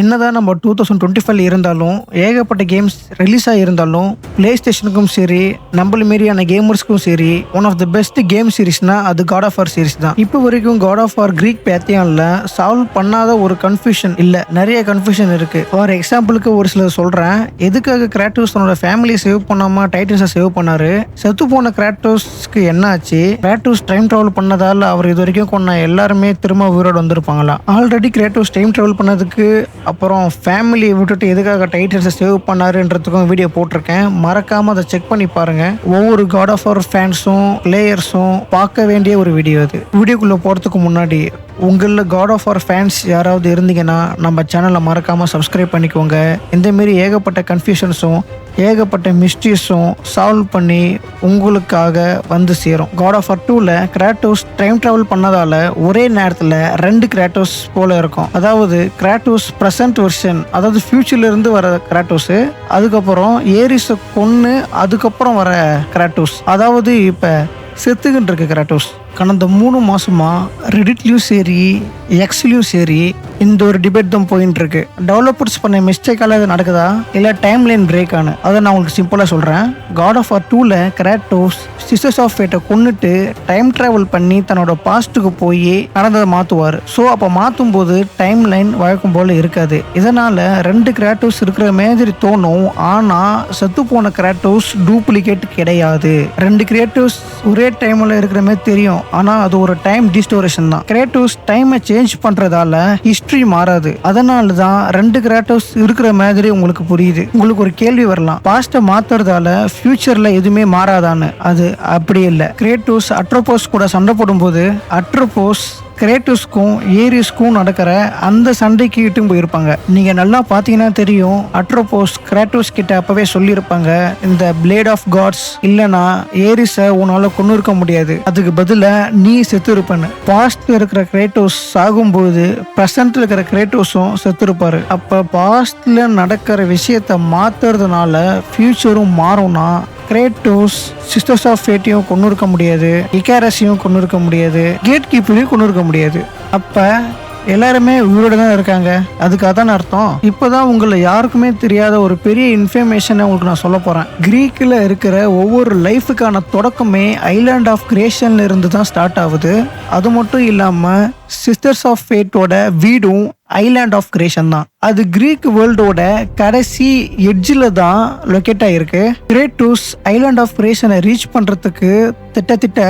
என்னதான் நம்ம two thousand twenty ஃபைவ்ல இருந்தாலும் ஏகப்பட்ட கேம்ஸ் ரிலீஸ் ஆகியிருந்தாலும் பிளே ஸ்டேஷனுக்கும் சரி நம்மள மாரியான கேமர்ஸ்க்கும் சரி one of the best game சீரிஸ்னா அது காட் ஆஃப் ஆர் சீரிஸ் தான். இப்போ வரைக்கும் காட் ஆஃப் ஆர் கிரீக் பேத்தியான்ல சால்வ் பண்ணாத ஒரு கன்ஃபியூஷன் இல்லை நிறைய கன்ஃபியூஷன் இருக்கு. ஃபார் எக்ஸாம்பிளுக்கு ஒரு சிலர் சொல்றேன். எதுக்காக கிராட்டோஸ் தன்னோட ஃபேமிலியை சேவ் பண்ணாம டைட்டன்ஸை சேவ் பண்ணாரு? செத்து போன கிராட்டோஸ்க்கு என்ன ஆச்சு கிராட்டோஸ் டைம் டிராவல் பண்ணதால அவர் இது வரைக்கும் கொண்ட எல்லாருமே திரும்ப உயிரோடு வந்திருப்பாங்களா? ஆல்ரெடி கிராட்டோஸ் டைம் டிராவல் பண்ணதுக்கு அப்புறம் ஃபேமிலியை விட்டுட்டு எதுக்காக டைட்டில்ஸை சேவ் பண்ணாருன்றதுக்கும் வீடியோ போட்டிருக்கேன். மறக்காமல் அதை செக் பண்ணி பாருங்கள் ஒவ்வொரு காட் ஆஃப் அவர் ஃபேன்ஸும் பிளேயர்ஸும் பார்க்க வேண்டிய ஒரு வீடியோ அது. வீடியோக்குள்ளே போகிறதுக்கு முன்னாடி உங்களில் காட் ஆஃப் ஆர் ஃபேன்ஸ் யாராவது இருந்தீங்கன்னா நம்ம சேனலை மறக்காமல் சப்ஸ்கிரைப் பண்ணிக்கோங்க. இந்தமாரி ஏகப்பட்ட கன்ஃபியூஷன்ஸும் ஏகப்பட்ட மிஸ்ட்ரீஸும் சால்வ் பண்ணி உங்களுக்காக வந்து சேரும். காட் ஆஃப் ஆர் டூவில் கிராட்டோஸ் டைம் ட்ராவல் பண்ணதால ஒரே நேரத்தில் ரெண்டு கிராட்டோஸ் போல இருக்கும். அதாவது கிராட்டோஸ் ப்ரெசன்ட் வெர்ஷன் அதாவது ஃபியூச்சர்லேருந்து வர கிராட்டோஸு அதுக்கப்புறம் ஏரிஸை கொன்று அதுக்கப்புறம் வர கிராட்டோஸ் அதாவது இப்போ செத்துக்கிட்டு இருக்கு கிராட்டோஸ் கடந்த மூணு மாசமா ரெடிட்லேயும் சரி எக்ஸ்லேயும் சரி இந்த ஒரு டிபேட் தான் போயிட்டு இருக்கு டெவலப்பர்ஸ் பண்ண மிஸ்டேக்கால இது நடக்குதா? இல்ல டைம் லைன் பிரேக் ஆனு? அதை நான் உங்களுக்கு சிம்பிளா சொல்றேன். காட் ஆஃப் ஆர் டூல கிராட்டோஸ் சிஸ்டர்ஸ் ஆஃப் ஃபேட்டை கொன்னுட்டு டைம் டிராவல் பண்ணி தன்னோட பாஸ்ட்டுக்கு போய் நடந்ததை மாத்துவார். ஸோ அப்போ மாற்றும் போது டைம் லைன் வழக்கம் போல இருக்காது. இதனால ரெண்டு கிராட்டோஸ் இருக்கிற மாதிரி தோணும். ஆனா செத்து போன கிராட்டோஸ் டூப்ளிகேட் கிடையாது. ரெண்டு கிரியேட்டிவ்ஸ் ஒரே டைம்ல இருக்கிற மாதிரி தெரியும். ஆனா அது ஒரு டைம் டிஸ்டோரேஷன் தான். கிரியேட்டிவ்ஸ் டைமை சேஞ்ச் பண்றதால ஹிஸ்டரி மாறாது. அதனால தான் ரெண்டு கிரியேட்டிவ்ஸ் இருக்கிற மாதிரி உங்களுக்கு புரியுது. உங்களுக்கு ஒரு கேள்வி வரலாம். பாஸ்ட்டை மாத்துறதால ஃபியூச்சர்ல எதுவுமே மாறாதான்னு. அது அப்படி இல்லை. கிரியேட்டிவ்ஸ் அட்ரோபோஸ் கூட சண்டை போடும்போது அட்ரோபோஸ் கிரேட்டஸ்க்கும் ஏரிஸ்க்கும் நடக்கிற அந்த சண்டைக்கு இட்டும் போயிருப்பாங்க. நீங்க நல்லா பாத்தீங்கன்னா தெரியும் அட்ரோபோஸ் கிரேட்டோஸ் கிட்ட அப்பவே சொல்லியிருப்பாங்க இந்த பிளேட் ஆஃப் காட்ஸ் இல்லனா ஏரிஸை உன்னால கொண்டு இருக்க முடியாது. அதுக்கு பதிலாக நீ செத்து இருப்பேன்னு. பாஸ்ட் இருக்கிற கிரேட்டோஸ் சாகும்போது ப்ரெசன்ட்ல இருக்கிற கிரேட்டோஸும் செத்து இருப்பாரு. அப்ப பாஸ்ட்ல நடக்கிற விஷயத்த மாத்துறதுனால ஃபியூச்சரும் மாறும்னா கிரேட்டோஸ் சிஸ்டர்ஸ் ஆஃப் ஃபேட்டையும் கொண்டு இருக்க முடியாது. இக்காரஸையும் கொண்டு இருக்க முடியாது. கேட் கீப்பரையும் கொண்டு இருக்க முடியாது. அப்போ எல்லாருமே உயிரோடு தான் இருக்காங்க. அதுக்கு அதான் அர்த்தம்? இப்போதான் உங்களை யாருக்குமே தெரியாத ஒரு பெரிய இன்ஃபர்மேஷனை உங்களுக்கு நான் சொல்ல போகிறேன் கிரீக்கில் இருக்கிற ஒவ்வொரு லைஃபுக்கான தொடக்கமே ஐலாண்ட் ஆஃப் கிரியேஷன்ல இருந்து தான் ஸ்டார்ட் ஆகுது. அது மட்டும் இல்லாமல் சிஸ்டர்ஸ் ஆஃப் ஃபேட்டோட வீடும் ஐலாண்ட் ஆஃப் கிரேஷன் தான். அது கிரீக் வேர்ல்டோட கடைசி எட்ஜில் தான் லொக்கேட் ஆகிருக்கு கிரேட்டூஸ் ஐலாண்ட் ஆஃப் கிரேஷனை ரீச் பண்ணுறதுக்கு திட்டத்திட்ட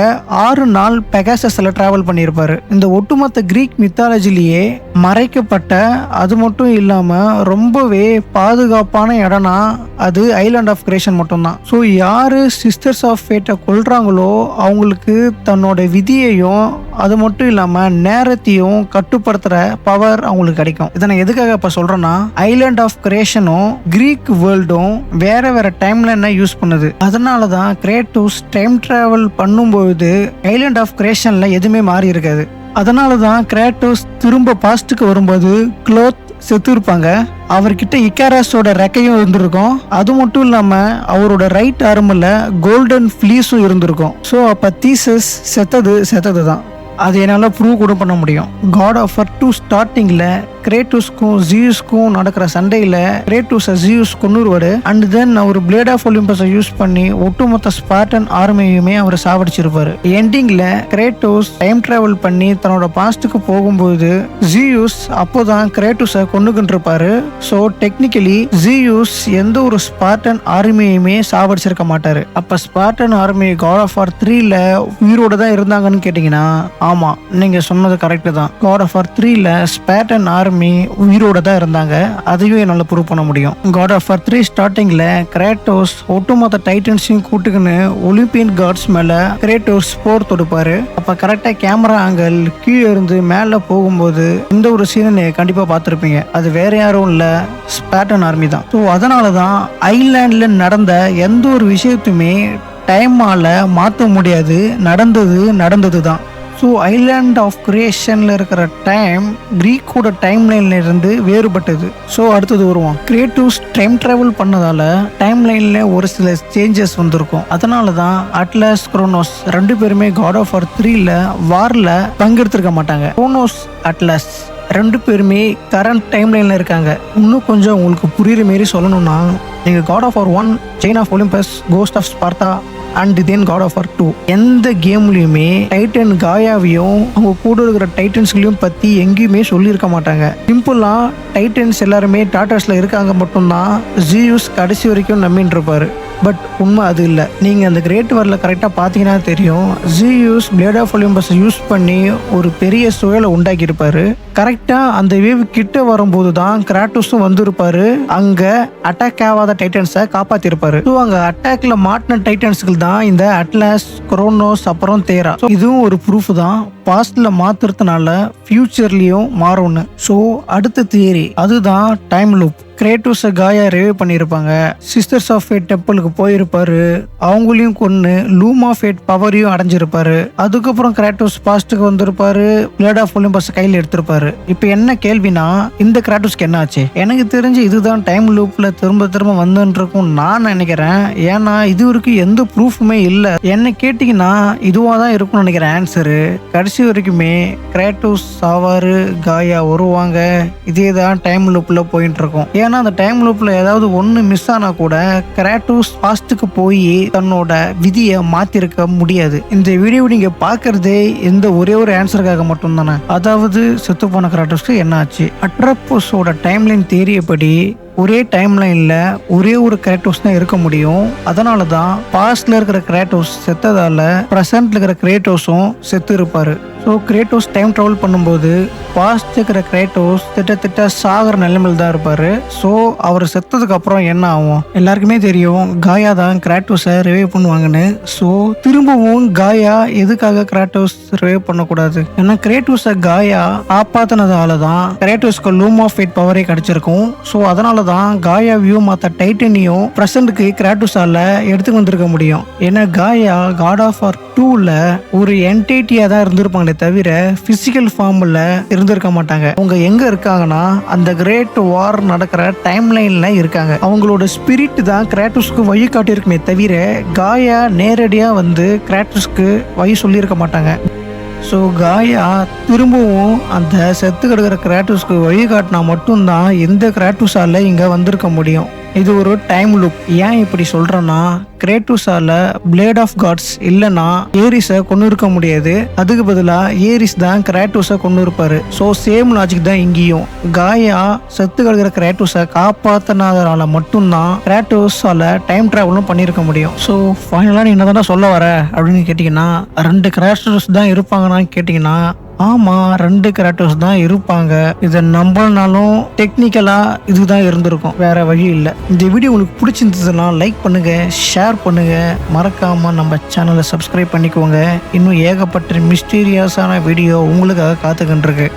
ஆறு நாள் பெகாசஸில் ட்ராவல் பண்ணியிருப்பார். இந்த ஒட்டுமொத்த கிரீக் மித்தாலஜிலேயே மறைக்கப்பட்ட அது மட்டும் இல்லாமல் ரொம்பவே பாதுகாப்பான இடம்னா அது ஐலாண்ட் ஆஃப் கிரேஷன் மட்டும்தான். ஸோ யார் சிஸ்டர்ஸ் ஆஃப் ஃபேட்டை கொள்கிறாங்களோ அவங்களுக்கு தன்னோட விதியையும் அது மட்டும் இல்லாமல் நேரத்தையும் கட்டுப்படுத்துகிற பவர் அவங்களுக்கு கிடைக்கும். இதை நான் எதுக்காக இப்போ சொல்கிறேன்னா ஐலாண்ட் ஆஃப் கிரியேஷனும் கிரீக் வேர்ல்டும் வேற வேற டைம்ல யூஸ் பண்ணுது. அதனால தான் கிரியேட்டிவ்ஸ் டைம் டிராவல் பண்ணும்போது ஐலாண்ட் ஆஃப் கிரியேஷனில் எதுவுமே மாறி இருக்காது. அதனால தான் கிரியேட்டிவ்ஸ் திரும்ப பாஸ்ட்டுக்கு வரும்போது க்ளோத் செத்து இருப்பாங்க. அவர்கிட்ட இக்காராஸோட ரெக்கையும் இருந்திருக்கும். அது மட்டும் இல்லாம அவரோட ரைட் ஆர்மில் கோல்டன் ஃபிளீஸும் இருந்திருக்கும். ஸோ அப்ப தீசஸ் செத்தது செத்தது தான் அது என்னால் ப்ரூவ் கூட பண்ண முடியும். காட் ஆஃபர் டூ ஸ்டார்டிங்கில் கிரேட்டூஸ்க்கும் ஜியூஸ்க்கும் நடக்கிற சண்டையில் கிரேட்டூஸை ஜியூஸ் கொண்டுருவாரு அண்ட் தென் அவர் பிளேட் ஆஃப் ஒலிம்பஸை யூஸ் பண்ணி ஒட்டுமொத்த ஸ்பார்டன் ஆர்மியுமே அவர் சாவடிச்சிருப்பாரு. எண்டிங்கில் கிரேட்டூஸ் டைம் டிராவல் பண்ணி தன்னோட பாஸ்ட்டுக்கு போகும்போது ஜியூஸ் அப்போதான் கிரேட்டூஸை கொண்டுகிட்டு இருப்பாரு ஸோ டெக்னிக்கலி ஜியூஸ் எந்த ஒரு ஸ்பார்டன் ஆர்மியுமே சாவடிச்சிருக்க மாட்டாரு. அப்ப Spartan army God of War த்ரீல உயிரோட தான் இருந்தாங்கன்னு கேட்டீங்கன்னா ஆமா நீங்க சொன்னது கரெக்ட் தான். காட் ஆஃப் ஆர் த்ரீல ஸ்பார்டன் ஆர்மி உயிரோட தான் இருந்தாங்க. அதையும் என்னால் ப்ரூவ் பண்ண முடியும். காட் ஆஃப் த்ரீ ஸ்டார்டிங்கில் கிரேட்டோஸ் ஒட்டுமொத்த டைட்டன்ஸையும் கூட்டுக்குன்னு ஒலிம்பியன் காட்ஸ் மேலே கிரேட்டோஸ் போர் தொடுப்பார். அப்போ கரெக்டாக கேமரா ஆங்கிள் கீழே இருந்து மேலே போகும்போது இந்த ஒரு சீனை கண்டிப்பாக பார்த்துருப்பீங்க. அது வேற யாரும் இல்லை ஸ்பேட்டன் ஆர்மி தான். ஸோ அதனால தான் ஐலாண்டில் நடந்த எந்த ஒரு விஷயத்தையுமே டைமால் மாற்ற முடியாது. நடந்தது நடந்தது தான் ஸோ ஐலாண்ட் ஆஃப் கிரியேஷனில் இருக்கிற டைம் க்ரீக்கோட டைம் லைன்ல இருந்து வேறுபட்டது. ஸோ அடுத்தது வருவோம். கிரியேட்டிவ்ஸ் டைம் ட்ராவல் பண்ணதால டைம் லைன்ல ஒரு சில சேஞ்சஸ் வந்திருக்கும். அதனால தான் அட்லாஸ் குரோனோஸ் ரெண்டு பேருமே காட் ஆஃப் ஆர் த்ரீல வார்ல பங்கெடுத்திருக்க மாட்டாங்க. குரோனோஸ் அட்லாஸ் ரெண்டு பேருமே கரண்ட் டைம் லைனில் இருக்காங்க. இன்னும் கொஞ்சம் உங்களுக்கு புரியுற மாரி சொல்லணும்னா நீங்கள் God of War one chain of Olympus ghost of Sparta and then God of War two எந்த கேம்லையுமே டைட்டன் காயாவையும் அவங்க கூட இருக்கிற டைட்டன்ஸ்களையும் பற்றி எங்கேயுமே சொல்லியிருக்க மாட்டாங்க. சிம்பிளா டைட்டன்ஸ் எல்லாருமே டாட்டாஸ்ல இருக்காங்க மட்டும்தான் ஜியூஸ் கடைசி வரைக்கும் நம்பின்னு இருப்பாரு. பட் உண்மை அது இல்லை. நீங்கள் அந்த கிரேட் வரல கரெக்டாக பார்த்தீங்கன்னா தெரியும். Zeus blade of Olympus use பண்ணி ஒரு பெரிய சுழலை உண்டாக்கியிருப்பார். கரெக்டாக அந்த வேவ் கிட்ட வரும்போது தான் கிராட்டூஸும் வந்திருப்பார். அங்கே அட்டாக் ஆகாத டைட்டன்ஸை காப்பாற்றிருப்பாரு ஸோ அங்கே அட்டாக்ல மாட்டின டைட்டன்ஸ்கள் தான் இந்த அட்லாஸ் குரோனோஸ் அப்புறம் தேரா இதுவும் ஒரு ப்ரூஃப் தான். பாஸ்டில் மாத்துறதுனால ஃபியூச்சர்லயும் மாறும்னு. ஸோ அடுத்த தியரி அதுதான் டைம் லூப் கிரேட்டூஸை காயா ரிவைவ் பண்ணியிருப்பாங்க. சிஸ்டர்ஸ் ஆஃப் ஃபேட் டெம்பிளுக்கு போயிருப்பாரு. அவங்களையும் கொன்று லூம் ஆஃப் ஃபேட் பவரையும் அடைஞ்சிருப்பாரு. அதுக்கப்புறம் கிராட்டோஸ் பாஸ்ட்டுக்கு வந்திருப்பாரு. பிளேட் ஆஃப் ஒலிம்பஸ் கையில் எடுத்திருப்பாரு. இப்போ என்ன கேள்வினா இந்த கிராட்டோஸ்க்கு என்ன ஆச்சு? எனக்கு தெரிஞ்சு இதுதான் டைம் லூப்ல திரும்ப திரும்ப வந்துருக்கும் நான் நினைக்கிறேன். ஏன்னா இது வரைக்கும் எந்த ப்ரூஃபுமே இல்லை. என்ன கேட்டிங்கன்னா இதுவாக தான் இருக்கும்னு நினைக்கிறேன். ஆன்சரு கடைசி வரைக்குமே கிராட்டோஸ் சாவாரு காயா வருவாங்க. இதே தான் டைம் லூப்பில் போயிட்டு இருக்கும் ஏன்னா அந்த டைம் லூப்பில் ஏதாவது ஒன்று மிஸ் ஆனால் கூட கிராட்டோஸ் பாஸ்ட்டுக்கு போய் தன்னோட விதியை மாற்றிருக்க முடியாது. இந்த வீடியோ நீங்கள் பார்க்குறதே இந்த ஒரே ஒரு ஆன்சருக்காக மட்டும்தானே? அதாவது செத்து போன கிராட்டோஸ்க்கு என்ன ஆச்சு? அட்ரப்போஸோட டைம்லைன் தேரியப்படி ஒரே டைம் லைன்ல ஒரே ஒரு கிரேட்டோஸ் தான் இருக்க முடியும். அதனால தான் பாஸ்ட்ல இருக்கிற கிரேட்டோஸ் செத்ததால ப்ரெசன்ட்ல இருக்கிற கிரேட்டோஸும் செத்து இருப்பாரு. ஸோ கிரேட்டோஸ் டைம் ட்ராவல் பண்ணும்போது பாஸ்ட் இருக்கிற கிரேட்டோஸ் திட்டத்திட்ட சாகிற நிலைமையில் தான் இருப்பார். ஸோ அவர் செத்ததுக்கு அப்புறம் என்ன ஆகும்? எல்லாருக்குமே தெரியும் காயா தான் கிராட்டோஸை ரிவைவ் பண்ணுவாங்கன்னு. ஸோ திரும்பவும் காயா எதுக்காக கிராட்டோஸ் ரிவைவ் பண்ணக்கூடாது? ஏன்னா கிரேட்டோஸை காயா காப்பாத்தினதால தான் கிரேட்டோஸ்க்கு லூம் ஆஃப் ஃபேட் பவரே கிடைச்சிருக்கும். ஸோ அதனால தான் காயா வியூ மற்ற டைட்டனியும் ப்ரெசண்ட்டுக்கு கிராட்டோஸால எடுத்து வந்திருக்க முடியும். ஏன்னா காயா காட் ஆஃப் ஆர் டூவில் ஒரு என்டைட்டியாக தான் இருந்திருப்பாங்களே தவிர பிசிக்கல் ஃபார்மில் இருந்திருக்க மாட்டாங்க. அவங்க எங்கே இருக்காங்கன்னா அந்த கிரேட் வார் நடக்கிற டைம் லைனில் இருக்காங்க. அவங்களோட ஸ்பிரிட் தான் கிராட்டஸ்க்கு வழி காட்டியிருக்குமே தவிர காயா நேரடியாக வந்து கிராட்டஸ்க்கு வழி சொல்லியிருக்க மாட்டாங்க. ஸோ காயா திரும்பவும் அந்த செத்து கிடக்கிற கிராட்டூஸ்க்கு வழிகாட்டினா மட்டும்தான் எந்த கிராட்டூஸால இங்கே வந்திருக்க முடியும். இது ஒரு டைம் லுக் ஏன் இப்படி சொல்றேன்னா கிரேட்டூஸால பிளேட் ஆஃப் காட்ஸ் இல்லைன்னா ஏரிஸை கொண்டு இருக்க முடியாது. அதுக்கு பதிலாக ஏரிஸ் தான் கிராட்டூஸை கொண்டு இருப்பாரு ஸோ சேம் லாஜிக் தான் இங்கேயும். காயா செத்து கிடக்கிற கிராட்டூஸை காப்பாத்தினதால மட்டும்தான் கிராட்டூஸால டைம் டிராவலும் பண்ணியிருக்க முடியும். ஸோ ஃபைனலாக நீ என்ன சொல்ல வர? அப்படின்னு கேட்டிங்கன்னா ரெண்டு கிராட்டூஸ் தான் இருப்பாங்கன்னு கேட்டிங்கன்னா ஆமா ரெண்டு கிராட்டோஸ் தான் இருப்பாங்க. இதை நம்பினாலும் டெக்னிக்கலா இதுதான் இருந்திருக்கும். வேற வழி இல்லை. இந்த வீடியோ உங்களுக்கு பிடிச்சிருந்ததுன்னா லைக் பண்ணுங்க ஷேர் பண்ணுங்க. மறக்காம நம்ம சேனலை சப்ஸ்கிரைப் பண்ணிக்கோங்க. இன்னும் ஏகப்பட்ட மிஸ்டீரியஸான வீடியோ உங்களுக்காக காத்துக்கிட்டு இருக்கு.